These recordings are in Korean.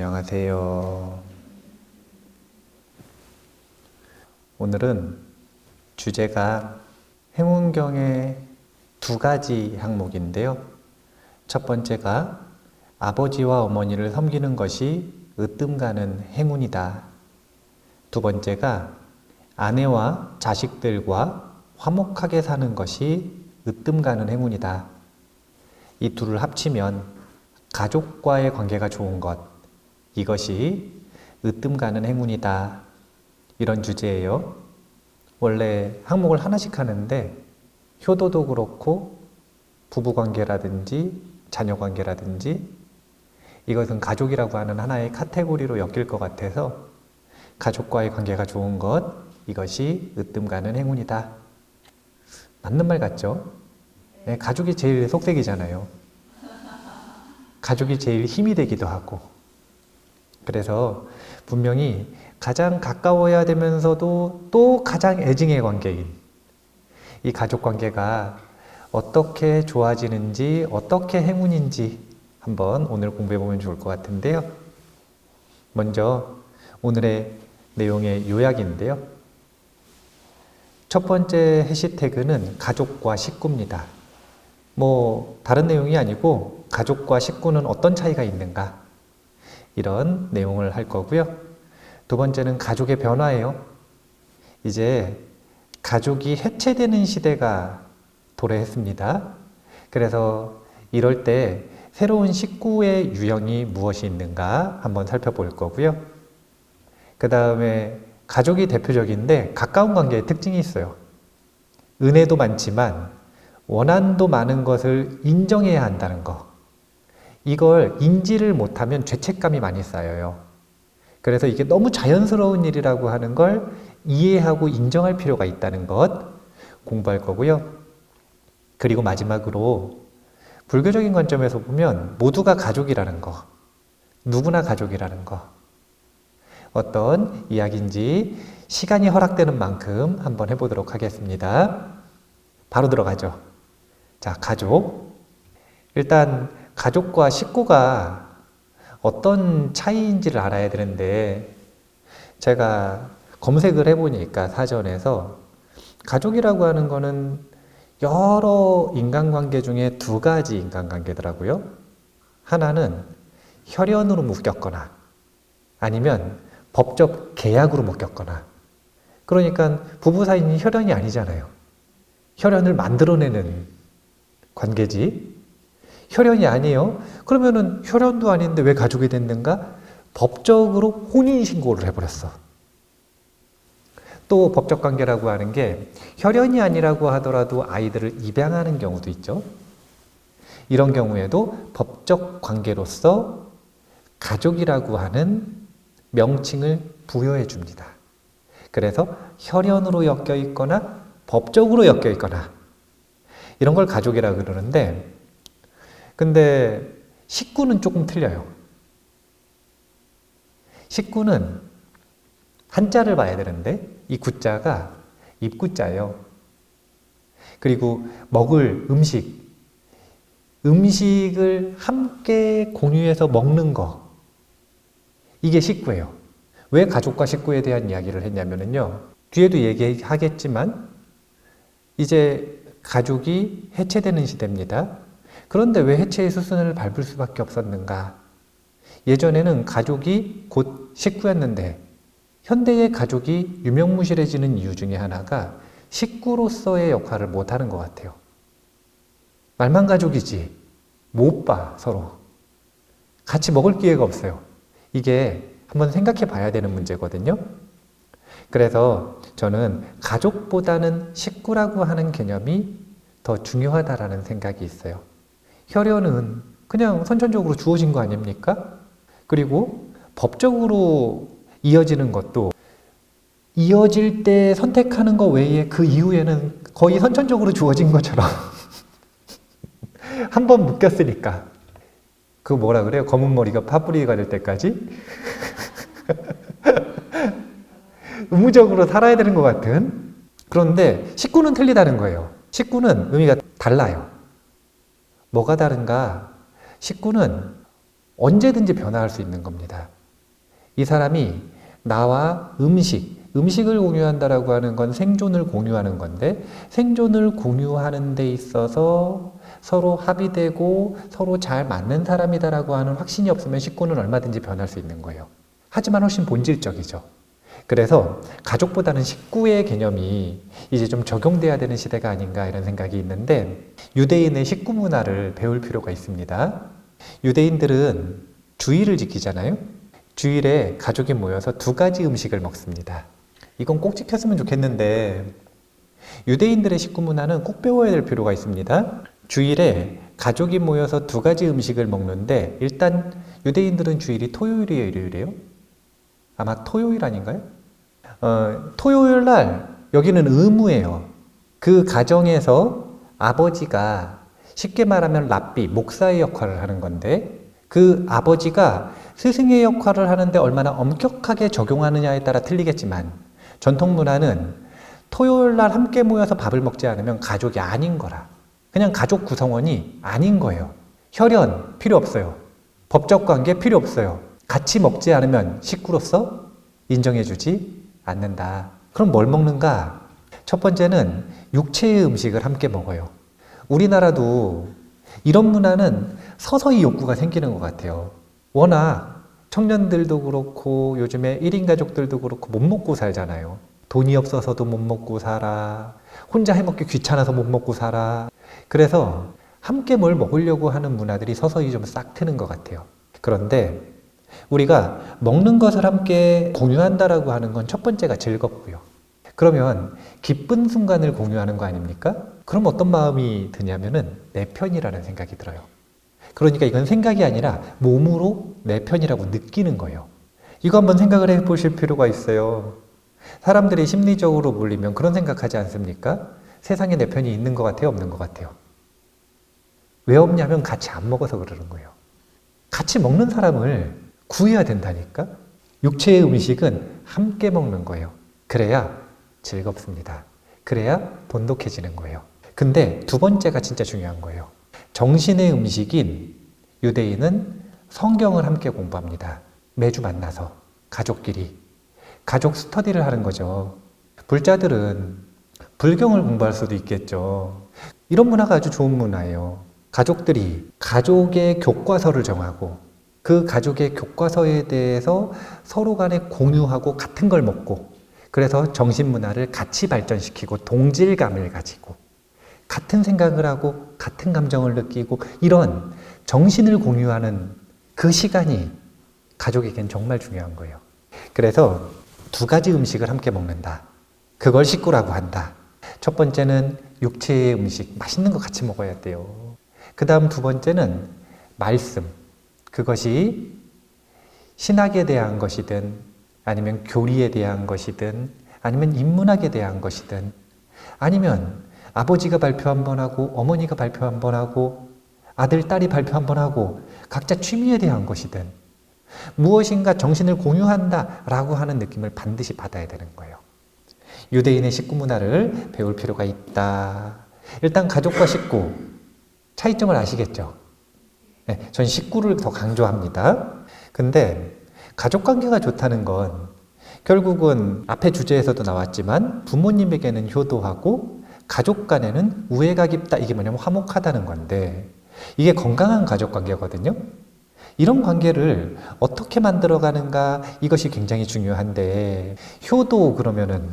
안녕하세요. 오늘은 주제가 행운경의 두 가지 항목인데요. 첫 번째가 아버지와 어머니를 섬기는 것이 으뜸 가는 행운이다. 두 번째가 아내와 자식들과 화목하게 사는 것이 으뜸 가는 행운이다. 이 둘을 합치면 가족과의 관계가 좋은 것, 이것이 으뜸 가는 행운이다. 이런 주제예요. 원래 항목을 하나씩 하는데 효도도 그렇고 부부 관계라든지 자녀 관계라든지 이것은 가족이라고 하는 하나의 카테고리로 엮일 것 같아서 가족과의 관계가 좋은 것 이것이 으뜸 가는 행운이다. 맞는 말 같죠? 네, 가족이 제일 속색이잖아요. 가족이 제일 힘이 되기도 하고. 그래서 분명히 가장 가까워야 되면서도 또 가장 애증의 관계인 이 가족 관계가 어떻게 좋아지는지, 어떻게 행운인지 한번 오늘 공부해 보면 좋을 것 같은데요. 먼저 오늘의 내용의 요약인데요. 첫 번째 해시태그는 가족과 식구입니다. 뭐, 다른 내용이 아니고 가족과 식구는 어떤 차이가 있는가? 이런 내용을 할 거고요. 두 번째는 가족의 변화예요. 이제 가족이 해체되는 시대가 도래했습니다. 그래서 이럴 때 새로운 식구의 유형이 무엇이 있는가 한번 살펴볼 거고요. 그 다음에 가족이 대표적인데 가까운 관계의 특징이 있어요. 은혜도 많지만 원한도 많은 것을 인정해야 한다는 거. 이걸 인지를 못하면 죄책감이 많이 쌓여요. 그래서 이게 너무 자연스러운 일이라고 하는 걸 이해하고 인정할 필요가 있다는 것 공부할 거고요. 그리고 마지막으로 불교적인 관점에서 보면 모두가 가족이라는 거, 누구나 가족이라는 거, 어떤 이야기인지 시간이 허락되는 만큼 한번 해보도록 하겠습니다. 바로 들어가죠. 자, 가족. 일단 가족과 식구가 어떤 차이인지를 알아야 되는데 제가 검색을 해보니까 사전에서 가족이라고 하는 거는 여러 인간관계 중에 두 가지 인간관계더라고요. 하나는 혈연으로 묶였거나 아니면 법적 계약으로 묶였거나 그러니까 부부 사이는 혈연이 아니잖아요. 혈연을 만들어내는 관계지. 혈연이 아니에요. 그러면은 혈연도 아닌데 왜 가족이 됐는가? 법적으로 혼인 신고를 해버렸어. 또 법적 관계라고 하는 게 혈연이 아니라고 하더라도 아이들을 입양하는 경우도 있죠. 이런 경우에도 법적 관계로서 가족이라고 하는 명칭을 부여해 줍니다. 그래서 혈연으로 엮여 있거나 법적으로 엮여 있거나 이런 걸 가족이라 고 그러는데 근데 식구는 조금 틀려요. 식구는 한자를 봐야 되는데 이 구자가 입구자예요. 그리고 먹을 음식, 음식을 함께 공유해서 먹는 거. 이게 식구예요. 왜 가족과 식구에 대한 이야기를 했냐면요. 뒤에도 얘기하겠지만, 이제 가족이 해체되는 시대입니다. 그런데 왜 해체의 수순을 밟을 수밖에 없었는가? 예전에는 가족이 곧 식구였는데, 현대의 가족이 유명무실해지는 이유 중에 하나가 식구로서의 역할을 못하는 것 같아요. 말만 가족이지 못 봐 서로 같이 먹을 기회가 없어요. 이게 한번 생각해 봐야 되는 문제거든요. 그래서 저는 가족보다는 식구라고 하는 개념이 더 중요하다라는 생각이 있어요. 혈연은 그냥 선천적으로 주어진 거 아닙니까? 그리고 법적으로 이어지는 것도 이어질 때 선택하는 것 외에 그 이후에는 거의 선천적으로 주어진 것처럼 한 번 묶였으니까 그 뭐라 그래요? 검은 머리가 파뿌리가 될 때까지 의무적으로 살아야 되는 것 같은 그런데 식구는 틀리다는 거예요. 식구는 의미가 달라요. 뭐가 다른가? 식구는 언제든지 변화할 수 있는 겁니다. 이 사람이 나와 음식, 음식을 공유한다라고 하는 건 생존을 공유하는 건데 생존을 공유하는 데 있어서 서로 합의되고 서로 잘 맞는 사람이다라고 하는 확신이 없으면 식구는 얼마든지 변할 수 있는 거예요. 하지만 훨씬 본질적이죠. 그래서 가족보다는 식구의 개념이 이제 좀 적용돼야 되는 시대가 아닌가 이런 생각이 있는데 유대인의 식구 문화를 배울 필요가 있습니다. 유대인들은 주의를 지키잖아요. 주일에 가족이 모여서 두 가지 음식을 먹습니다. 이건 꼭 지켰으면 좋겠는데 유대인들의 식구 문화는 꼭 배워야 될 필요가 있습니다. 주일에 가족이 모여서 두 가지 음식을 먹는데 일단 유대인들은 주일이 토요일이에요, 일요일이에요? 아마 토요일 아닌가요? 어, 토요일 날 여기는 의무예요. 그 가정에서 아버지가 쉽게 말하면 랍비, 목사의 역할을 하는 건데 그 아버지가 스승의 역할을 하는데 얼마나 엄격하게 적용하느냐에 따라 틀리겠지만 전통 문화는 토요일 날 함께 모여서 밥을 먹지 않으면 가족이 아닌 거라. 그냥 가족 구성원이 아닌 거예요. 혈연 필요 없어요. 법적 관계 필요 없어요. 같이 먹지 않으면 식구로서 인정해주지 않는다. 그럼 뭘 먹는가? 첫 번째는 육체의 음식을 함께 먹어요. 우리나라도 이런 문화는 서서히 욕구가 생기는 것 같아요. 워낙 청년들도 그렇고 요즘에 1인 가족들도 그렇고 못 먹고 살잖아요. 돈이 없어서도 못 먹고 살아. 혼자 해먹기 귀찮아서 못 먹고 살아. 그래서 함께 뭘 먹으려고 하는 문화들이 서서히 좀 싹 트는 것 같아요. 그런데 우리가 먹는 것을 함께 공유한다라고 하는 건 첫 번째가 즐겁고요. 그러면 기쁜 순간을 공유하는 거 아닙니까? 그럼 어떤 마음이 드냐면은 내 편이라는 생각이 들어요. 그러니까 이건 생각이 아니라 몸으로 내 편이라고 느끼는 거예요. 이거 한번 생각을 해 보실 필요가 있어요. 사람들이 심리적으로 몰리면 그런 생각하지 않습니까? 세상에 내 편이 있는 것 같아요, 없는 것 같아요. 왜 없냐면 같이 안 먹어서 그러는 거예요. 같이 먹는 사람을 구해야 된다니까? 육체의 음식은 함께 먹는 거예요. 그래야 즐겁습니다. 그래야 돈독해지는 거예요. 근데 두 번째가 진짜 중요한 거예요. 정신의 음식인 유대인은 성경을 함께 공부합니다. 매주 만나서 가족끼리 가족 스터디를 하는 거죠. 불자들은 불경을 공부할 수도 있겠죠. 이런 문화가 아주 좋은 문화예요. 가족들이 가족의 교과서를 정하고 그 가족의 교과서에 대해서 서로 간에 공유하고 같은 걸 먹고 그래서 정신 문화를 같이 발전시키고 동질감을 가지고 같은 생각을 하고 같은 감정을 느끼고 이런 정신을 공유하는 그 시간이 가족에겐 정말 중요한 거예요. 그래서 두 가지 음식을 함께 먹는다. 그걸 식구라고 한다. 첫 번째는 육체의 음식, 맛있는 거 같이 먹어야 돼요. 그 다음 두 번째는 말씀. 그것이 신학에 대한 것이든 아니면 교리에 대한 것이든 아니면 인문학에 대한 것이든 아니면 아버지가 발표 한 번 하고 어머니가 발표 한 번 하고 아들, 딸이 발표 한 번 하고 각자 취미에 대한 것이든 무엇인가 정신을 공유한다 라고 하는 느낌을 반드시 받아야 되는 거예요. 유대인의 식구 문화를 배울 필요가 있다. 일단 가족과 식구 차이점을 아시겠죠? 네, 전 식구를 더 강조합니다. 근데 가족 관계가 좋다는 건 결국은 앞에 주제에서도 나왔지만 부모님에게는 효도하고 가족 간에는 우애가 깊다. 이게 뭐냐면 화목하다는 건데 이게 건강한 가족 관계거든요. 이런 관계를 어떻게 만들어 가는가 이것이 굉장히 중요한데 효도 그러면은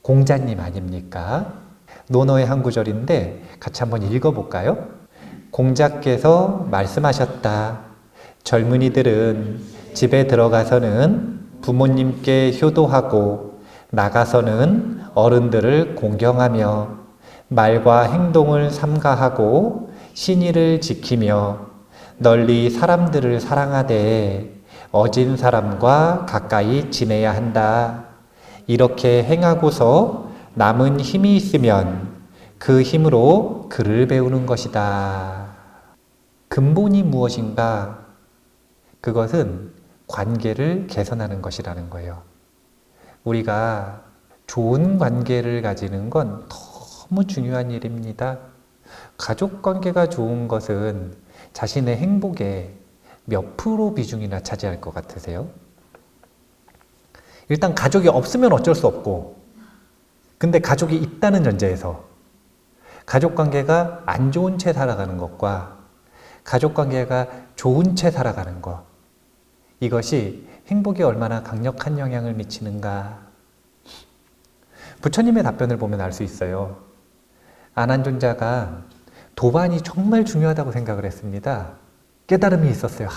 공자님 아닙니까? 논어의 한 구절인데 같이 한번 읽어 볼까요? 공자께서 말씀하셨다. 젊은이들은 집에 들어가서는 부모님께 효도하고 나가서는 어른들을 공경하며 말과 행동을 삼가하고 신의를 지키며 널리 사람들을 사랑하되 어진 사람과 가까이 지내야 한다. 이렇게 행하고서 남은 힘이 있으면 그 힘으로 글을 배우는 것이다. 근본이 무엇인가? 그것은 관계를 개선하는 것이라는 거예요. 우리가 좋은 관계를 가지는 건 너무 중요한 일입니다. 가족 관계가 좋은 것은 자신의 행복에 몇 프로 비중이나 차지할 것 같으세요? 일단 가족이 없으면 어쩔 수 없고, 근데 가족이 있다는 전제에서 가족 관계가 안 좋은 채 살아가는 것과 가족 관계가 좋은 채 살아가는 것, 이것이 행복에 얼마나 강력한 영향을 미치는가. 부처님의 답변을 보면 알 수 있어요. 안한존자가 도반이 정말 중요하다고 생각을 했습니다. 깨달음이 있었어요. 아,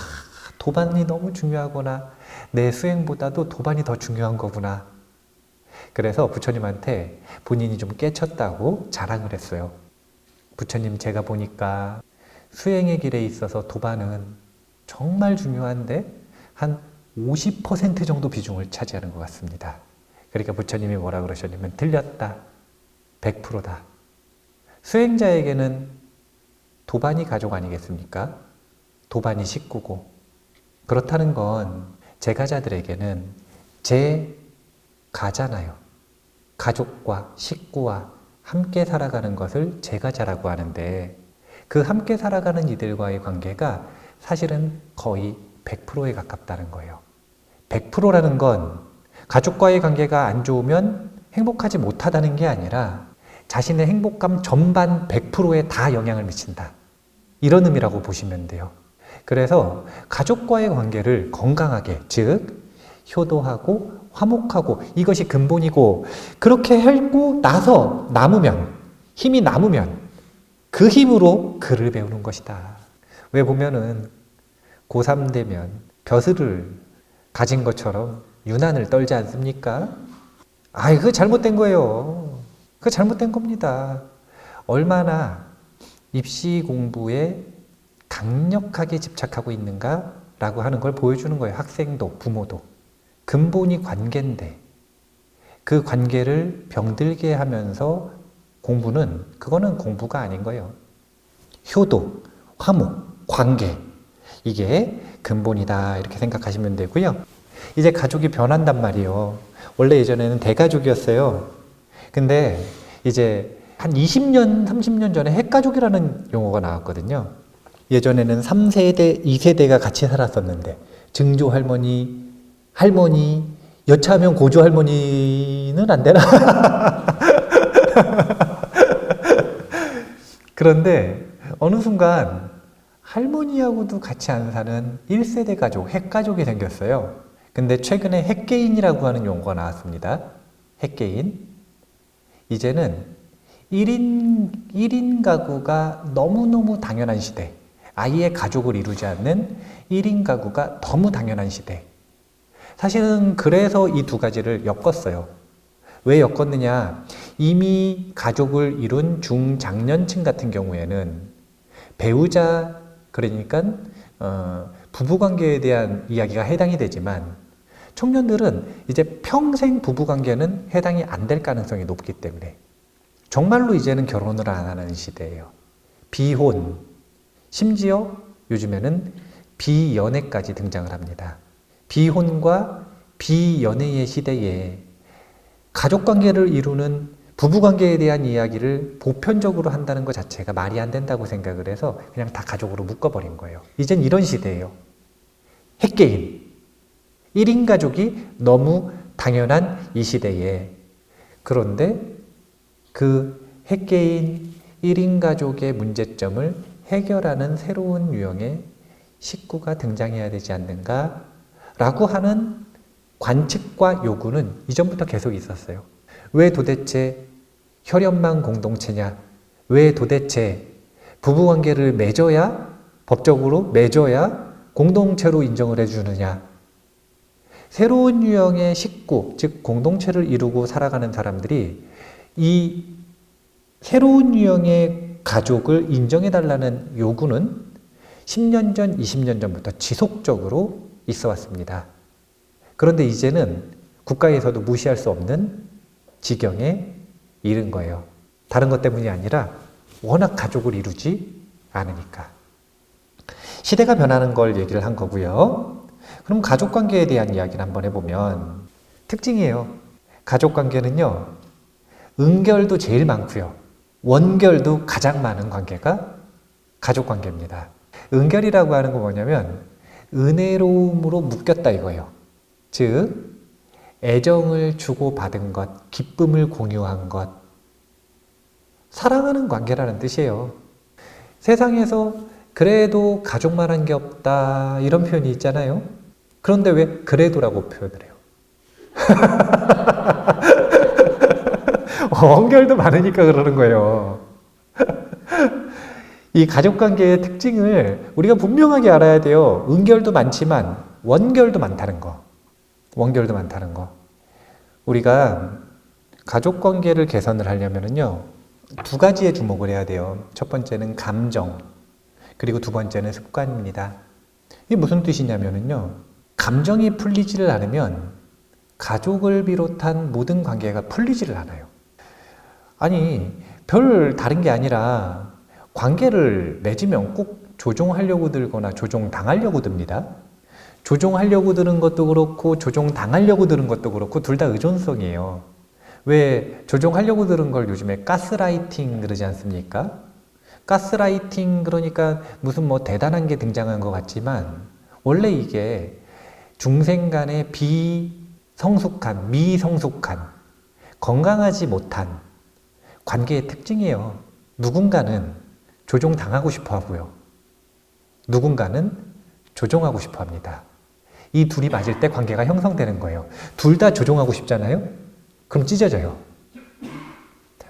도반이 너무 중요하구나. 내 수행보다도 도반이 더 중요한 거구나. 그래서 부처님한테 본인이 좀 깨쳤다고 자랑을 했어요. 부처님, 제가 보니까 수행의 길에 있어서 도반은 정말 중요한데 한 50% 정도 비중을 차지하는 것 같습니다. 그러니까 부처님이 뭐라 그러셨냐면 틀렸다. 100%다. 수행자에게는 도반이 가족 아니겠습니까? 도반이 식구고. 그렇다는 건 제가자들에게는 제 가잖아요. 가족과 식구와 함께 살아가는 것을 제가자라고 하는데 그 함께 살아가는 이들과의 관계가 사실은 거의 100%에 가깝다는 거예요. 100%라는 건 가족과의 관계가 안 좋으면 행복하지 못하다는 게 아니라 자신의 행복감 전반 100%에 다 영향을 미친다. 이런 의미라고 보시면 돼요. 그래서 가족과의 관계를 건강하게, 즉, 효도하고 화목하고 이것이 근본이고 그렇게 하고 나서 남으면, 힘이 남으면 그 힘으로 글을 배우는 것이다. 왜 보면은 고3 되면 벼슬을 가진 것처럼 유난을 떨지 않습니까? 아이, 그 잘못된 거예요. 그 잘못된 겁니다. 얼마나 입시 공부에 강력하게 집착하고 있는가라고 하는 걸 보여주는 거예요. 학생도, 부모도. 근본이 관계인데, 그 관계를 병들게 하면서 공부는, 그거는 공부가 아닌 거예요. 효도, 화목, 관계. 이게 근본이다. 이렇게 생각하시면 되고요. 이제 가족이 변한단 말이에요. 원래 예전에는 대가족이었어요. 근데 이제 한 20년, 30년 전에 핵가족이라는 용어가 나왔거든요. 예전에는 3세대, 2세대가 같이 살았었는데, 증조 할머니, 할머니, 여차하면 고조 할머니는 안 되나? 그런데 어느 순간 할머니하고도 같이 안 사는 1세대 가족, 핵가족이 생겼어요. 근데 최근에 핵개인이라고 하는 용어가 나왔습니다. 핵개인. 이제는 1인, 1인 가구가 너무너무 당연한 시대. 아이의 가족을 이루지 않는 1인 가구가 너무 당연한 시대. 사실은 그래서 이 두 가지를 엮었어요. 왜 엮었느냐? 이미 가족을 이룬 중장년층 같은 경우에는 배우자, 그러니까, 어, 부부관계에 대한 이야기가 해당이 되지만, 청년들은 이제 평생 부부관계는 해당이 안 될 가능성이 높기 때문에, 정말로 이제는 결혼을 안 하는 시대예요. 비혼, 심지어 요즘에는 비연애까지 등장을 합니다. 비혼과 비연애의 시대에 가족 관계를 이루는 부부 관계에 대한 이야기를 보편적으로 한다는 것 자체가 말이 안 된다고 생각을 해서 그냥 다 가족으로 묶어버린 거예요. 이젠 이런 시대예요. 핵개인. 1인 가족이 너무 당연한 이 시대에 그런데 그 핵개인 1인 가족의 문제점을 해결하는 새로운 유형의 식구가 등장해야 되지 않는가 라고 하는 관측과 요구는 이전부터 계속 있었어요. 왜 도대체 혈연만 공동체냐? 왜 도대체 부부관계를 맺어야 법적으로 맺어야 공동체로 인정을 해주느냐? 새로운 유형의 식구, 즉 공동체를 이루고 살아가는 사람들이 이 새로운 유형의 가족을 인정해달라는 요구는 10년 전, 20년 전부터 지속적으로 있어 왔습니다. 그런데 이제는 국가에서도 무시할 수 없는 지경에 이른 거예요. 다른 것 때문이 아니라 워낙 가족을 이루지 않으니까. 시대가 변하는 걸 얘기를 한 거고요. 그럼 가족 관계에 대한 이야기를 한번 해보면 특징이에요. 가족 관계는요, 은결도 제일 많고요. 원결도 가장 많은 관계가 가족 관계입니다. 은결이라고 하는 건 뭐냐면 은혜로움으로 묶였다 이거예요. 즉, 애정을 주고받은 것, 기쁨을 공유한 것, 사랑하는 관계라는 뜻이에요. 세상에서 그래도 가족만 한 게 없다, 이런 표현이 있잖아요. 그런데 왜 그래도라고 표현을 해요? 원결도 많으니까 그러는 거예요. 이 가족 관계의 특징을 우리가 분명하게 알아야 돼요. 은결도 많지만 원결도 많다는 거. 원결도 많다는 거. 우리가 가족 관계를 개선을 하려면은요. 두 가지에 주목을 해야 돼요. 첫 번째는 감정. 그리고 두 번째는 습관입니다. 이게 무슨 뜻이냐면은요. 감정이 풀리지를 않으면 가족을 비롯한 모든 관계가 풀리지를 않아요. 아니, 별 다른 게 아니라 관계를 맺으면 꼭 조종하려고 들거나 조종당하려고 듭니다. 조종하려고 드는 것도 그렇고 조종당하려고 드는 것도 그렇고 둘 다 의존성이에요. 왜 조종하려고 들은 걸 요즘에 가스라이팅 그러지 않습니까? 가스라이팅 그러니까 무슨 뭐 대단한 게 등장한 것 같지만 원래 이게 중생 간의 비성숙한, 미성숙한, 건강하지 못한 관계의 특징이에요. 누군가는 조종당하고 싶어 하고요. 누군가는 조종하고 싶어 합니다. 이 둘이 맞을 때 관계가 형성되는 거예요. 둘 다 조종하고 싶잖아요? 그럼 찢어져요.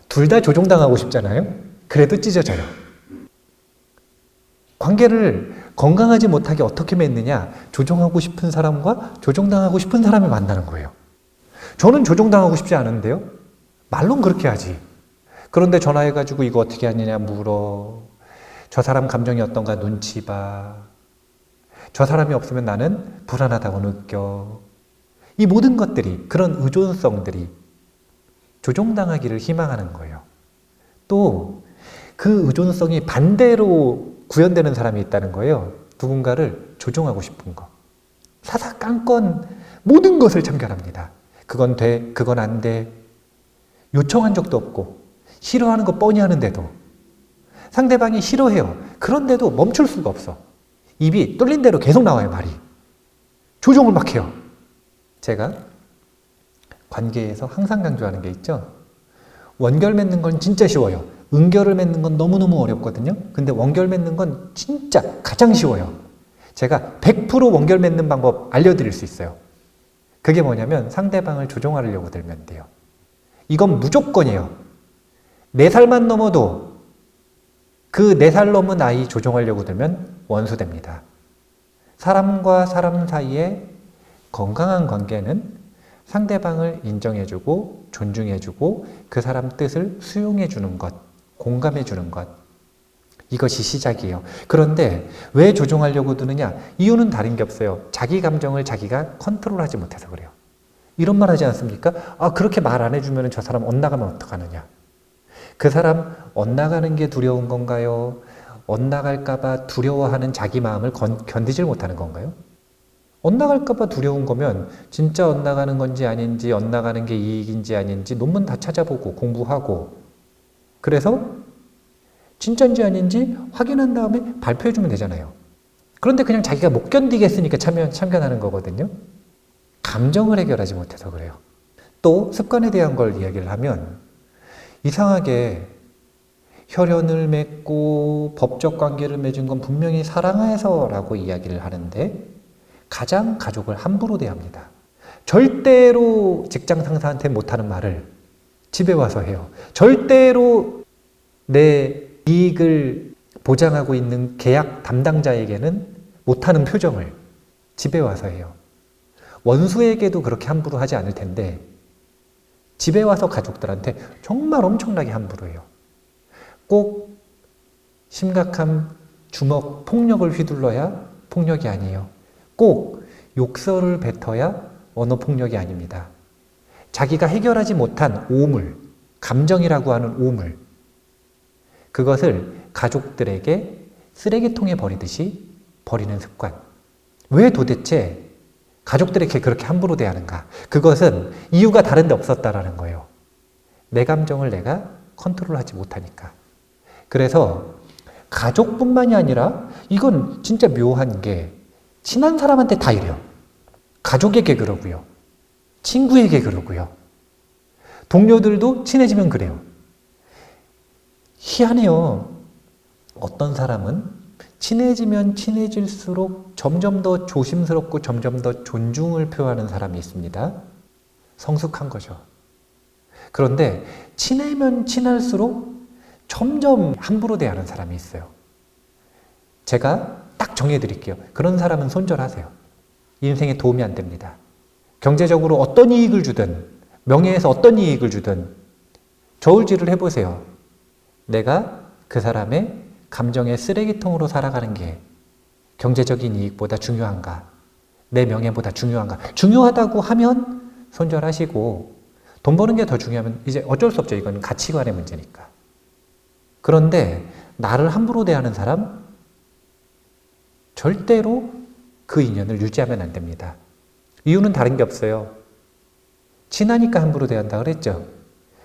둘 다 조종당하고 싶잖아요? 그래도 찢어져요. 관계를 건강하지 못하게 어떻게 맺느냐? 조종하고 싶은 사람과 조종당하고 싶은 사람이 만나는 거예요. 저는 조종당하고 싶지 않은데요? 말론 그렇게 하지. 그런데 전화해가지고 이거 어떻게 하느냐 물어. 저 사람 감정이 어떤가 눈치 봐. 저 사람이 없으면 나는 불안하다고 느껴. 이 모든 것들이, 그런 의존성들이 조종당하기를 희망하는 거예요. 또 그 의존성이 반대로 구현되는 사람이 있다는 거예요. 누군가를 조종하고 싶은 거. 사사건건 모든 것을 참견합니다. 그건 돼, 그건 안 돼. 요청한 적도 없고, 싫어하는 거 뻔히 하는데도, 상대방이 싫어해요. 그런데도 멈출 수가 없어. 입이 뚫린 대로 계속 나와요, 말이. 조종을 막 해요. 제가 관계에서 항상 강조하는 게 있죠. 원결 맺는 건 진짜 쉬워요. 은결을 맺는 건 너무너무 어렵거든요. 근데 원결 맺는 건 진짜 가장 쉬워요. 제가 100% 원결 맺는 방법 알려드릴 수 있어요. 그게 뭐냐면 상대방을 조종하려고 들면 돼요. 이건 무조건이에요. 4살만 넘어도 그 4살 넘은 아이 조종하려고 들면 원수됩니다. 사람과 사람 사이에 건강한 관계는 상대방을 인정해주고 존중해주고 그 사람 뜻을 수용해주는 것, 공감해주는 것. 이것이 시작이에요. 그런데 왜 조종하려고 드느냐? 이유는 다른 게 없어요. 자기 감정을 자기가 컨트롤하지 못해서 그래요. 이런 말 하지 않습니까? 아, 그렇게 말 안 해주면 저 사람 엇나가면 어떡하느냐? 그 사람 엇나가는 게 두려운 건가요? 엇나갈까봐 두려워하는 자기 마음을 건, 견디질 못하는 건가요? 엇나갈까봐 두려운 거면 진짜 엇나가는 건지 아닌지 엇나가는 게 이익인지 아닌지 논문 다 찾아보고 공부하고 그래서 진짜인지 아닌지 확인한 다음에 발표해주면 되잖아요. 그런데 그냥 자기가 못 견디겠으니까 참여, 참견하는 거거든요. 감정을 해결하지 못해서 그래요. 또 습관에 대한 걸 이야기를 하면 이상하게 혈연을 맺고 법적 관계를 맺은 건 분명히 사랑해서라고 이야기를 하는데 가장 가족을 함부로 대합니다. 절대로 직장 상사한테 못하는 말을 집에 와서 해요. 절대로 내 이익을 보장하고 있는 계약 담당자에게는 못하는 표정을 집에 와서 해요. 원수에게도 그렇게 함부로 하지 않을 텐데 집에 와서 가족들한테 정말 엄청나게 함부로 해요. 꼭 심각한 주먹, 폭력을 휘둘러야 폭력이 아니에요. 꼭 욕설을 뱉어야 언어 폭력이 아닙니다. 자기가 해결하지 못한 오물, 감정이라고 하는 오물, 그것을 가족들에게 쓰레기통에 버리듯이 버리는 습관. 왜 도대체 가족들에게 그렇게 함부로 대하는가? 그것은 이유가 다른 데 없었다라는 거예요. 내 감정을 내가 컨트롤하지 못하니까. 그래서 가족뿐만이 아니라 이건 진짜 묘한 게 친한 사람한테 다 이래요. 가족에게 그러고요. 친구에게 그러고요. 동료들도 친해지면 그래요. 희한해요. 어떤 사람은 친해지면 친해질수록 점점 더 조심스럽고 점점 더 존중을 표하는 사람이 있습니다. 성숙한 거죠. 그런데 친해면 친할수록 점점 함부로 대하는 사람이 있어요. 제가 딱 정해드릴게요. 그런 사람은 손절하세요. 인생에 도움이 안 됩니다. 경제적으로 어떤 이익을 주든, 명예에서 어떤 이익을 주든, 저울질을 해보세요. 내가 그 사람의 감정의 쓰레기통으로 살아가는 게 경제적인 이익보다 중요한가? 내 명예보다 중요한가? 중요하다고 하면 손절하시고, 돈 버는 게 더 중요하면 이제 어쩔 수 없죠. 이건 가치관의 문제니까. 그런데 나를 함부로 대하는 사람, 절대로 그 인연을 유지하면 안 됩니다. 이유는 다른 게 없어요. 친하니까 함부로 대한다 그랬죠.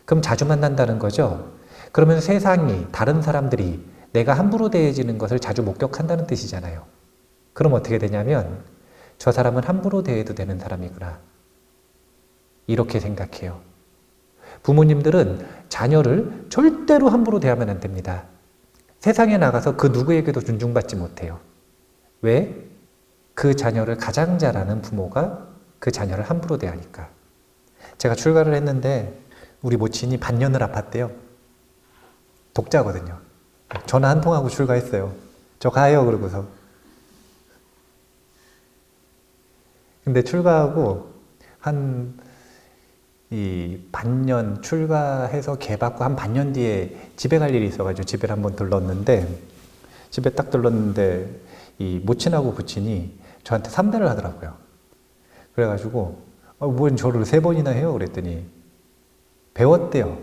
그럼 자주 만난다는 거죠. 그러면 세상이, 다른 사람들이 내가 함부로 대해지는 것을 자주 목격한다는 뜻이잖아요. 그럼 어떻게 되냐면, 저 사람은 함부로 대해도 되는 사람이구나. 이렇게 생각해요. 부모님들은 자녀를 절대로 함부로 대하면 안 됩니다. 세상에 나가서 그 누구에게도 존중받지 못해요. 왜? 그 자녀를 가장 잘 아는 부모가 그 자녀를 함부로 대하니까. 제가 출가를 했는데 우리 모친이 반년을 아팠대요. 독자거든요. 전화 한 통하고 출가했어요. 저 가요 그러고서. 근데 출가하고 한 이 반년 출가해서 개 받고 한 반년 뒤에 집에 갈 일이 있어가지고 집에 한번 들렀는데 집에 딱 들렀는데 이 모친하고 부친이 저한테 삼대를 하더라고요. 그래가지고 어, 뭔 저를 세 번이나 해요 그랬더니 배웠대요.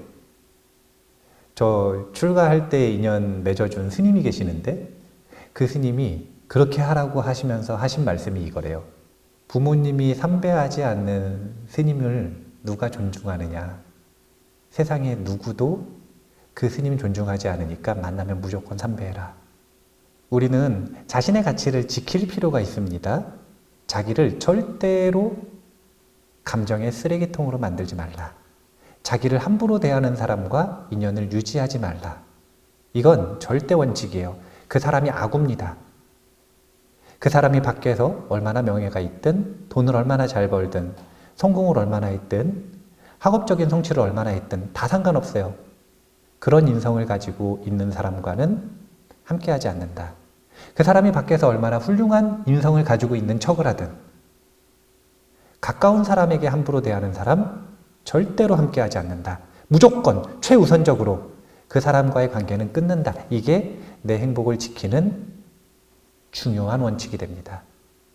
저 출가할 때 인연 맺어준 스님이 계시는데 그 스님이 그렇게 하라고 하시면서 하신 말씀이 이거래요. 부모님이 삼배하지 않는 스님을 누가 존중하느냐? 세상에 누구도 그 스님 존중하지 않으니까 만나면 무조건 삼배해라. 우리는 자신의 가치를 지킬 필요가 있습니다. 자기를 절대로 감정의 쓰레기통으로 만들지 말라. 자기를 함부로 대하는 사람과 인연을 유지하지 말라. 이건 절대 원칙이에요. 그 사람이 악우입니다. 그 사람이 밖에서 얼마나 명예가 있든, 돈을 얼마나 잘 벌든, 성공을 얼마나 했든, 학업적인 성취를 얼마나 했든 다 상관없어요. 그런 인성을 가지고 있는 사람과는 함께하지 않는다. 그 사람이 밖에서 얼마나 훌륭한 인성을 가지고 있는 척을 하든, 가까운 사람에게 함부로 대하는 사람, 절대로 함께하지 않는다. 무조건, 최우선적으로 그 사람과의 관계는 끊는다. 이게 내 행복을 지키는 중요한 원칙이 됩니다.